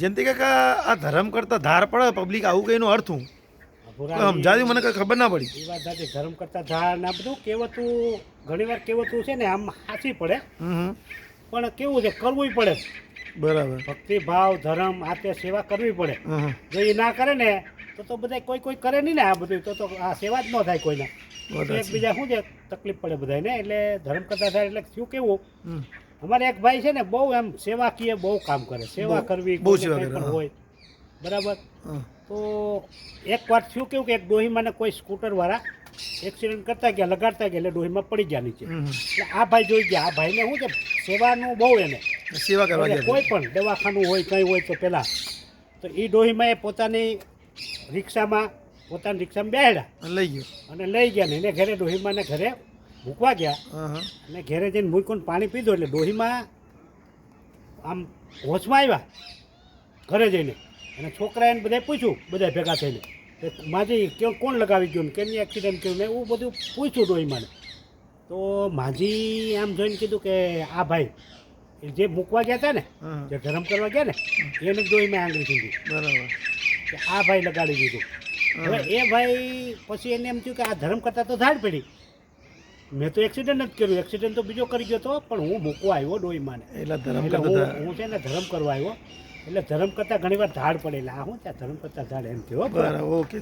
જયંતિ કાકા આ ધર્મ કરતા ધાર પડે પબ્લિક આવું નું અર્થ હું. સમજાવ્યું મને કઈ ખબર ના પડી. એ વાત સાચી. ધર્મ કરતા ધાર ના બધું કહેવતું ઘણી વાર કહેવતું છે ને આમ સાચી પડે. પણ કેવું છે કરવું પડે. બરાબર. ભક્તિ ભાવ ધર્મ આ તે સેવા કરવી પડે. જો એ ના કરે ને તો તો બધા કોઈ કોઈ કરે નહીં ને આ બધું. તો તો આ સેવા જ ન થાય કોઈને. એકબીજા શું છે તકલીફ પડે બધાને એટલે ધર્મ કરતા થાય એટલે શું કેવું. અમારે એક ભાઈ છે ને બહુ એમ સેવાકીય બહુ કામ કરે. સેવા કરવી બહુ સેવા પણ હોય બરાબર? તો એક વાત થયું કેવું કે એક ડોહીમાં કોઈ સ્કૂટર વાળા એક્સિડન્ટ કરતા ગયા લગાડતા ગયા એટલે ડોહીમાં પડી ગયા નીચે. એટલે આ ભાઈ જોઈ ગયા. આ ભાઈને શું છે સેવાનું બહુ એને. સેવા કરવા કોઈ પણ દવાખાનું હોય કંઈ હોય તો પહેલાં તો એ ડોહીમાં એ પોતાની રિક્ષામાં પોતાની રિક્ષામાં બેહડા લઈ ગયો. અને લઈ ગયા ને એને ઘરે ડોહીમાં ને ઘરે મૂકવા ગયા. અને ઘરે જઈને મૂકીને પાણી પીધું એટલે ડોહીમાં આમ હોશમાં આવ્યા ઘરે જઈને. અને છોકરાએ બધા પૂછ્યું બધા ભેગા થઈને. માજી કેવું કોણ લગાવી ગયું? ને કેની એક્સિડન્ટ કર્યું ને એવું બધું પૂછ્યું ડોહીમાને. તો માજી આમ જોઈને કીધું કે આ ભાઈ જે મૂકવા ગયા હતા ને. જે ધરમ કરવા ગયા ને એને ડોહીમાં આંગળી સીધી. બરાબર. કે આ ભાઈ લગાડી દીધું. હવે એ ભાઈ પછી એને એમ થયું કે આ ધર્મ કરતા તો ઝાડ પડી. મેં તો એક્સિડન્ટ જ કર્યું. એક્સિડન્ટ તો બીજો કરી ગયો હતો પણ હું મૂકવા આવ્યો ડોઈમાને એટલે ધર્મ હું છે ને ધર્મ કરવા આવ્યો. એટલે ધર્મ કરતાં ઘણી વાર ધાડ પડેલા. હું ત્યાં ધર્મ કરતા ધાડ એમ થયો. બરાબર ઓકે